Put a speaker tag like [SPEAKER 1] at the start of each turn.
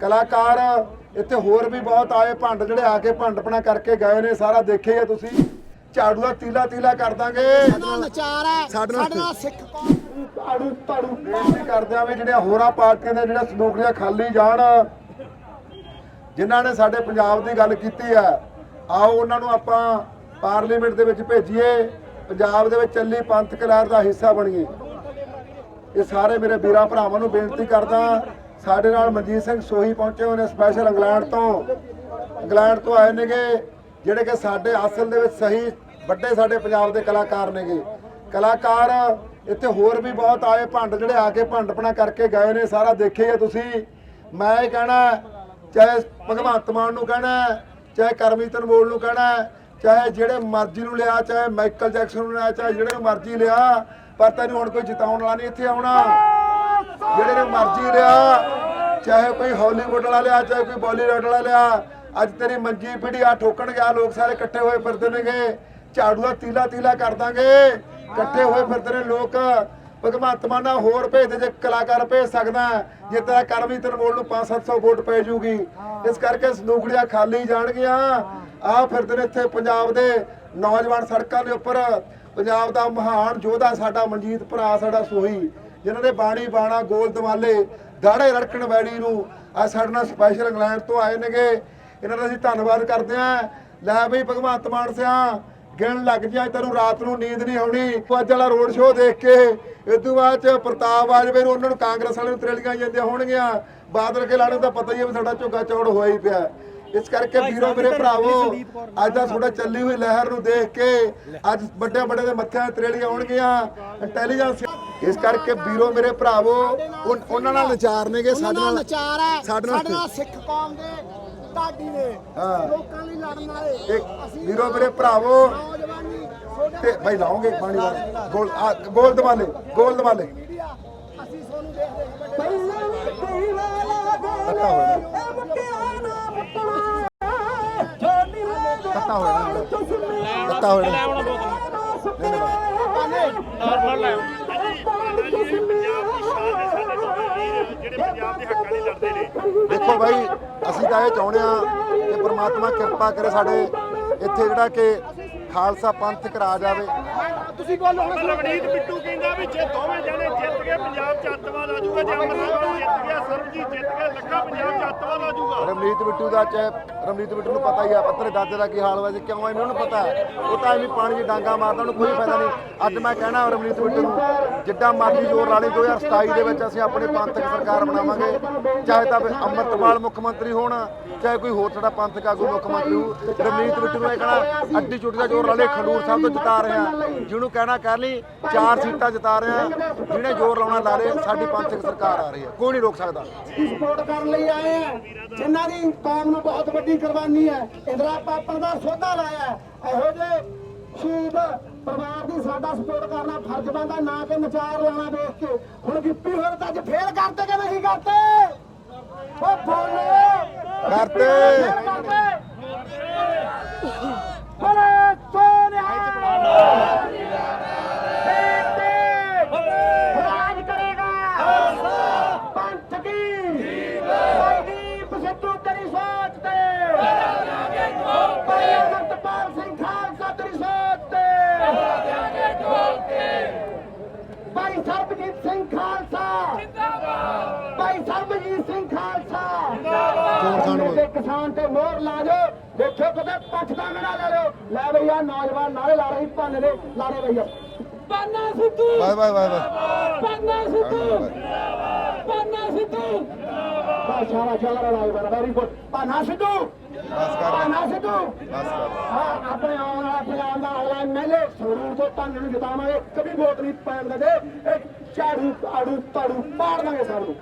[SPEAKER 1] ਕਲਾਕਾਰ ਇੱਥੇ ਹੋਰ ਵੀ ਬਹੁਤ ਆਏ ਭੰਡ ਜਿਹੜੇ ਆ ਕੇ ਭੰਡਪਣਾ ਕਰਕੇ ਗਏ ਨੇ ਸਾਰਾ ਦੇਖੇ ਆ ਤੁਸੀਂ। ਝਾੜੂ ਦਾ ਤੀਲਾ ਤੀਲਾ ਕਰ ਦਾਂਗੇ।
[SPEAKER 2] ਨਚਾਰ ਹੈ
[SPEAKER 1] ਸਾਡੇ ਨਾਲ
[SPEAKER 2] ਸਿੱਖ। ਕੌਮ।
[SPEAKER 1] ਝਾੜੂ ਝਾੜੂ ਬੇਨਤੀ ਕਰਦੇ ਆ ਵੀ ਜਿਹੜੀਆਂ ਹੋਰਾਂ ਪਾਰਟੀਆਂ ਦੇ ਜਿਹੜੇ ਸੰਦੂਕੜੀਆਂ ਖਾਲੀ ਜਾਣ ਜਿਨ੍ਹਾਂ ਨੇ ਸਾਡੇ ਪੰਜਾਬ ਦੀ ਗੱਲ ਕੀਤੀ ਹੈ ਆਓ ਉਹਨਾਂ ਨੂੰ ਆਪਾਂ ਪਾਰਲੀਮੈਂਟ ਦੇ ਵਿੱਚ ਭੇਜੀਏ ਪੰਜਾਬ ਦੇ ਵਿੱਚ ਚੱਲੀ ਪੰਥਕ ਲਹਿਰ ਦਾ ਹਿੱਸਾ ਬਣੀਏ। ਇਹ ਸਾਰੇ ਮੇਰੇ ਵੀਰਾਂ ਭਰਾਵਾਂ ਨੂੰ ਬੇਨਤੀ ਕਰਦਾ ਸਾਡੇ ਨਾਲ ਮਨਜੀਤ ਸਿੰਘ ਸੋਹੀ ਪਹੁੰਚੇ ਹੋਏ ਨੇ ਸਪੈਸ਼ਲ ਇੰਗਲੈਂਡ ਤੋਂ। ਇੰਗਲੈਂਡ ਤੋਂ ਆਏ ਨੇਗੇ, ਜਿਹੜੇ ਕਿ ਸਾਡੇ ਅਸਲ ਦੇ ਵਿੱਚ ਸਹੀ ਵੱਡੇ ਸਾਡੇ ਪੰਜਾਬ ਦੇ ਕਲਾਕਾਰ ਨੇਗੇ। ਕਲਾਕਾਰ ਇੱਥੇ ਹੋਰ ਵੀ ਬਹੁਤ ਆਏ, ਭੰਡ ਜਿਹੜੇ ਆ ਕੇ ਭੰਡਪਣਾ ਕਰਕੇ ਗਏ ਨੇ, ਸਾਰਾ ਦੇਖੇ ਤੁਸੀਂ। ਮੈਂ ਇਹ ਕਹਿਣਾ, ਚਾਹੇ ਭਗਵੰਤ ਮਾਨ ਨੂੰ ਕਹਿਣਾ, ਚਾਹੇ ਕਰਮਜੀਤ ਅਨਮੋਲ ਨੂੰ ਕਹਿਣਾ, ਚਾਹੇ ਜਿਹੜੇ ਮਰਜ਼ੀ ਨੂੰ ਲਿਆ, ਚਾਹੇ ਮਾਈਕਲ ਜੈਕਸਨ ਨੂੰ ਲਿਆ, ਚਾਹੇ ਜਿਹੜੇ ਨੂੰ ਮਰਜ਼ੀ ਲਿਆ, ਪਰ ਤੈਨੂੰ ਹੁਣ ਕੋਈ ਜਿਤਾਉਣ ਵਾਲਾ ਨਹੀਂ ਇੱਥੇ ਆਉਣਾ। ਜਿਹੜੇ ਨੇ ਮਰਜ਼ੀ ਲਿਆ ਚਾਹੇ ਕੋਈ ਹਾਲੀਵੁੱਡ ਵਾਲਾ ਲਿਆ, ਚਾਹੇ ਕੋਈ ਬਾਲੀਵੁੱਡ ਵਾਲਾ ਲਿਆ, ਅੱਜ ਤੇਰੀ ਮੰਜੀ ਪੀੜੀ ਆ ਠੋਕਣ ਗਿਆ, ਲੋਕ ਸਾਰੇ ਇਕੱਠੇ ਹੋਏ ਫਿਰਦੇ ਨੇਗੇ। ਝਾੜੂ ਦਾ ਤੀਲਾ ਤੀਲਾ ਕਰ ਦਾਂਗੇ। ਇਕੱਠੇ ਹੋਏ ਫਿਰਦੇ ਨੇ ਲੋਕ। ਭਗਵੰਤ ਮਾਨ ਨਾਲ ਹੋਰ ਭੇਜ ਦੇ ਜੇ ਕਲਾਕਾਰ ਭੇਜ ਸਕਦਾ, ਜੇ ਤੇਰਾ ਕਰਮੀ ਤਰਮੋਲ ਨੂੰ 5-700 ਵੋਟ ਪੈ ਜੂਗੀ। ਇਸ ਕਰਕੇ ਸੰਦੂਕੜੀਆਂ ਖਾਲੀ ਜਾਣਗੀਆਂ। ਆ ਫਿਰਦੇ ਨੇ ਇੱਥੇ ਪੰਜਾਬ ਦੇ ਨੌਜਵਾਨ ਸੜਕਾਂ ਦੇ ਉੱਪਰ। ਪੰਜਾਬ ਦਾ ਮਹਾਨ ਯੋਧਾ ਸਾਡਾ ਮਨਜੀਤ ਭਰਾ, ਸਾਡਾ ਸੋਹੀ। ਜਿਨ੍ਹਾਂ ਦੇ ਬਾਣੀ ਬਾਣਾ ਗੋਲ ਦਵਾਲੇ ਦਾੜੇ ਰੜਕਣ ਵੈੜੀ ਨੂੰ। ਆ ਸਾਡੇ ਨਾਲ ਸਪੈਸ਼ਲ ਇੰਗਲੈਂਡ ਤੋਂ ਆਏ ਨੇਗੇ। ਇਹਨਾਂ ਦਾ ਅਸੀਂ ਧੰਨਵਾਦ ਕਰਦੇ ਆਂ ਲੈ ਬਈ ਭਗਵੰਤ ਮਾਨ ਸਿਆ ਗਿਣ ਲੱਗ ਜਾ ਤੈਨੂੰ ਰਾਤ ਨੂੰ ਨੀਂਦ ਨਹੀਂ ਆਉਣੀ। ਤੂੰ ਅੱਜ ਵਾਲਾ ਰੋਡ ਸ਼ੋਅ ਦੇਖ ਕੇ ਇਦੋਂ ਬਾਅਦ ਚ ਪ੍ਰਤਾਪ ਬਾਜਵੇ ਨੂੰ ਉਹਨਾਂ ਨੂੰ ਕਾਂਗਰਸ ਵਾਲਿਆਂ ਨੂੰ ਤਰੇਲੀਆਂ ਜਾਂਦੀਆਂ ਹੋਣਗੀਆਂ। ਬਾਦਲ ਕੇ ਲਾਣੇ ਦਾ ਪਤਾ ਹੀ ਹੈ ਵੀ ਸਾਡਾ ਝੋਗਾ ਚੌੜ ਹੋਇਆ ਹੀ ਪਿਆ। ਇਸ ਕਰਕੇ ਵੀਰੋ ਮੇਰੇ ਭਰਾਵੋ ਅੱਜ ਦਾ ਤੁਹਾਡਾ ਚੱਲੀ ਹੋਈ ਲਹਿਰ ਨੂੰ ਦੇਖ ਕੇ ਅੱਜ ਵੱਡੇ ਵੱਡੇ ਦੇ ਮੱਥਿਆਂ ਤੇ ਤਰੇਲੀਆਂ ਆਉਣਗੀਆਂ। ਇੰਟੈਲੀਜੈਂਸ ਇਸ ਕਰਕੇ ਵੀਰੋ ਮੇਰੇ ਭਰਾਵੋ ਉਨ- ਉਹਨਾਂ ਨਾਲ ਵਿਚਾਰਨੇਗੇ
[SPEAKER 2] ਉਹਨਾਂ
[SPEAKER 1] ਸਾਡੇ
[SPEAKER 2] ਨਾਲ
[SPEAKER 1] ਨਾਲ
[SPEAKER 2] ਨਚਾਰ ਹੈ।
[SPEAKER 1] ਸਾਡੇ ਨਾਲ-
[SPEAKER 2] ਸਾਡੇ ਨਾਲ ਸਿੱਖ ਕੌਮ ਦੇ ਢਾਡੀ ਨੇ
[SPEAKER 1] ਹਾਂ।
[SPEAKER 2] ਲੋਕਾਂ ਲਈ ਲੜਨ ਵਾਲੇ।
[SPEAKER 1] ਇੱਕ ਵੀਰੋ ਮੇਰੇ ਭਰਾਵੋ।
[SPEAKER 2] ਨੌਜਵਾਨੀ
[SPEAKER 1] ਤੇ ਭਾਈ ਲਾਉਂਗੇ ਪਾਣੀ ਵਾਲਾ। ਗੋਲ ਆ, ਗੋਲ ਦਵਾਲੇ ਗੋਲ ਦਵਾਲੇ।
[SPEAKER 2] ਮੀਡੀਆ ਅਸੀਂ ਤੁਹਾਨੂੰ ਦੇਖਦੇ ਹਾਂ ਵੱਡੇ
[SPEAKER 3] ਪਹਿਲਾਂ ਵੀ ਕਈ ਵਾਲਾ
[SPEAKER 1] ਪਤਾ ਹੋਇਆ
[SPEAKER 3] ਇਹ ਮੁੱਕਿਆ ਨਾ ਮੁੱਕਣਾ ਛੋਟੀ ਲੈ
[SPEAKER 1] ਪਤਾ ਹੋਇਆ ਪਤਾ ਹੋਇਆ
[SPEAKER 4] ਜਿਹੜੇ ਪੰਜਾਬ ਦੇ ਹੱਕਾਂ ਲਈ ਲੜਦੇ ਨੇ
[SPEAKER 1] ਦੇਖੋ ਭਾਈ, ਅਸੀਂ ਤਾਂ ਇਹ ਚਾਹੁੰਦੇ ਆ ਕਿ ਪ੍ਰਮਾਤਮਾ ਕਿਰਪਾ ਕਰੇ ਸਾਡੇ ਇੱਥੇ ਜਿਹੜਾ ਕਿ ਖਾਲਸਾ ਪੰਥ ਕਰਾ ਜਾਵੇ।
[SPEAKER 2] ਤੁਸੀਂ ਬੋਲੋ ਹੁਣ
[SPEAKER 4] ਰਵਨੀਤ ਬਿੱਟੂ ਕਹਿੰਦਾ ਵੀ ਜੇ ਦੋਵੇਂ ਜਣੇ ਜਿੱਤ ਗਏ ਪੰਜਾਬ ਚ ਅੱਤਵਾਦ ਆ ਜਾਊਗਾ। ਜੇ ਅੰਮ੍ਰਿਤਸਰ ਜਿੱਤ ਗਿਆ ਸਰਬਜੀਤ ਜਿੱਤ ਗਿਆ ਲੱਗਾ ਪੰਜਾਬ ਚ ਅੱਤਵਾਦ ਆ ਜਾਊਗਾ।
[SPEAKER 1] ਰਮਨੀਤ ਬਿੱਟੂ ਦਾ ਚਾਹੇ ਰਮਨੀਤ ਬਿੱਟੂ ਨੂੰ ਪਤਾ ਹੀ ਆ ਪੱਤਰ ਦਾਦੇ ਦਾ ਕੀ ਹਾਲ ਹੋਇਆ ਸੀ ਕਿਉਂ ਇਹਨੂੰ ਪਤਾ? ਹੈ। ਉਹ ਤਾਂ ਐਵੇਂ ਪਾਣੀ 'ਚ ਡਾਂਗਾ ਮਾਰਦਾ ਉਹਨੂੰ ਕੋਈ ਫਾਇਦਾ ਨਹੀਂ। ਅੱਜ ਮੈਂ ਕਹਿਣਾ ਰਮਨੀਤ ਬਿੱਟੂ ਨੂੰ ਜਿੱਦਾਂ ਮਰਜ਼ੀ ਜ਼ੋਰ ਲਾ ਲਈ 2027 ਦੇ ਵਿੱਚ ਅਸੀਂ ਆਪਣੀ ਪੰਥਕ ਸਰਕਾਰ ਬਣਾਵਾਂਗੇ। ਚਾਹੇ ਤਾਂ ਫਿਰ ਅੰਮ੍ਰਿਤਪਾਲ ਮੁੱਖ ਮੰਤਰੀ ਹੋਣ ਚਾਹੇ ਕੋਈ ਹੋਰ ਸਾਡਾ ਪੰਥਕ ਆਗੂ ਮੁੱਖ ਮੰਤਰੀ ਹੋ ਰਮਨੀਤ ਬਿੱਟੂ ਨੂੰ ਇਹ ਕਹਿਣਾ ਅੱਡੀ ਚੁੱਟੀ ਦਾ ਲਾ ਲਈ ਖੰਡੂਰ ਸਾਹਿਬ ਤੋਂ ਜਿਤਾ ਰਹੇ। ਆ ਜਿਹਨੂੰ ਕਹਿਣਾ ਕਰ ਲਈ ਚਾਰ ਸੀਟਾਂ ਜਿਤਾ ਰਹੇ। ਆ ਜਿਹਨੇ ਜ਼ੋਰ ਲਾਉਣਾ ਲਾ ਲੇ ਸਾਡੀ ਪੰਥਕ ਸਰਕਾਰ ਆ ਰਹੀ ਹੈ। ਕੋਈ ਨਹੀਂ ਰੋਕ ਸਕਦਾ।
[SPEAKER 2] ਸਪੋਰਟ ਕਰਨ ਲਈ ਆਏ ਆ ਜਿਨ੍ਹਾਂ ਦੀ ਕੌਮ ਨੂੰ ਬਹੁਤ ਵੱਡੀ ਕੁਰਬਾਨੀ ਹੈ। ਇੰਦਰਾ ਪਾਪਨ ਦਾ ਸੋਧਾ ਲਾਇਆ। ਇਹੋ ਜਿਹੇ ਸ਼ਹੀਦ ਪਰਿਵਾਰ ਦੀ ਸਾਡਾ ਸਪੋਰਟ ਕਰਨਾ ਫਰਜ਼ ਬਣਦਾ ਨਾ ਕਿ ਨਚਾਰ ਲਾਣਾ ਦੇਖ ਕੇ। ਹੁਣ ਗਿੱਪੀ ਹੋਰ ਤਾਂ ਅੱਜ ਫੇਲ ਕਰਤੇ ਕਿ ਨਹੀਂ ਕਰਤੇ? ਓ ਬੋਲੋ
[SPEAKER 1] ਕਰਤੇ।
[SPEAKER 2] ਫੇਲ ਕਰਤੇ ਬੋਲੇ ਸੋਨਿਆ ਰਾਜ ਕਰੇਗਾ ਪੰਥ ਕੀ ਦੀਪ ਸਿੱਧੂ ਤੇਰੀ ਸੋਚ ਤੇ ਭਾਈ ਅਮਰਤਪਾਲ ਸਿੰਘ ਖਾਲਸਾ ਤੇਰੀ ਸੋਚ ਤੇ ਭਾਈ ਸਰਬਜੀਤ ਸਿੰਘ ਖਾਲਸਾ। ਭਾਈ ਸਰਬਜੀਤ ਸਿੰਘ ਖਾਲਸਾ।
[SPEAKER 1] ਖਾਨ
[SPEAKER 2] ਤੇ ਕਿਸਾਨ ਤੇ ਮੋਹਰ ਲਾ ਦਿਓ। ਦੇਖੋ ਕਦੇ ਪੱਠ ਦਾ ਮੇਰਾ ਲੈ ਲਿਓ। ਲੈ ਬਈਆ ਨੌਜਵਾਨ ਨਾਲੇ ਲਾ ਰਹੀ ਭੰਨ ਦੇ। ਲਾੜੇ ਬਈਆ।
[SPEAKER 3] Panna Sidhu.
[SPEAKER 1] Bye bye bye bye.
[SPEAKER 3] Panna Sidhu. Panna Sidhu.
[SPEAKER 2] ਬਾ ਸ਼ਾਲਾ ਸ਼ਾਲਾ ਲਾਈ ਬਣਾ ਵੈਰੀ ਗੁੱਡ ਪਾਨਾ ਸਿੱਧੂ।
[SPEAKER 1] ਬਸ ਕਰ
[SPEAKER 2] ਪਾਨਾ ਸਿੱਧੂ।
[SPEAKER 1] ਬਸ ਕਰ
[SPEAKER 2] ਹਾਂ ਆਪਣੇ ਪੰਜਾਬ ਦਾ ਅਗਲਾ ਐਮਐਲਏ ਸਰੂਰ ਤੋਂ ਪੰਨ ਨੂੰ ਜਿਤਾਵਾਂਗੇ। ਕਦੀ ਵੋਟ ਨਹੀਂ ਪੈਣ ਦੇ ਝਾੜੂ ਆੜੂ ਤਾੜੂ ਪਾੜ ਦਾਂਗੇ ਸਭ ਨੂੰ।